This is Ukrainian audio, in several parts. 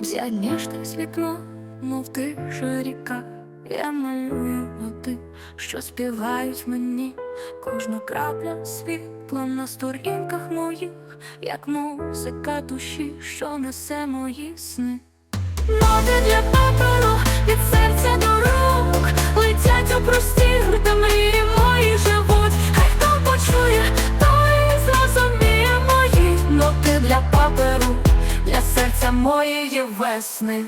Взять ніжність вікно, мов ти ж ріка, я малюю ноти, що співають мені, кожна крапля світла на сторінках моїх, як музика душі, що несе мої сни. Ноти для паперу від серця до рук летять у простір, де мрії мої живуть. Хай хто почує, той зрозуміє мої ноти для паперу, моєї весни.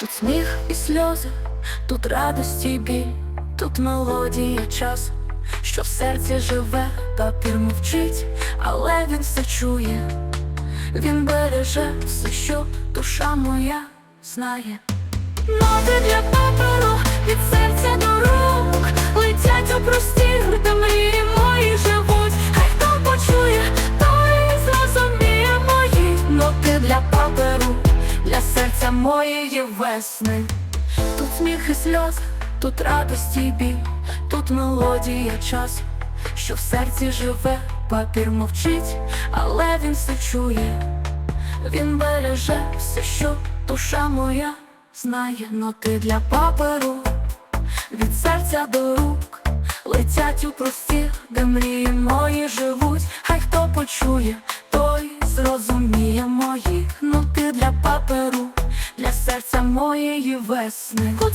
Тут сміх і сльози, тут радості і біль, тут мелодія час, що в серці живе, папір мовчить, але він все чує, він береже все, що душа моя знає. Ноти для паперу від серця до рук летять у простір, де мрії мої живуть. Хай хто почує, той зрозуміє мої ноти для паперу, для серця моєї весни. Тут сміх і сльози, тут радості і біль, тут мелодія час, що в серці живе, папір мовчить, але він все чує. Він береже все, що душа моя знає ноти для паперу, від серця до рук летять у простір, де мрії мої живуть. Хай хто почує, той зрозуміє мої ноти для паперу, для серця моєї весни. Тут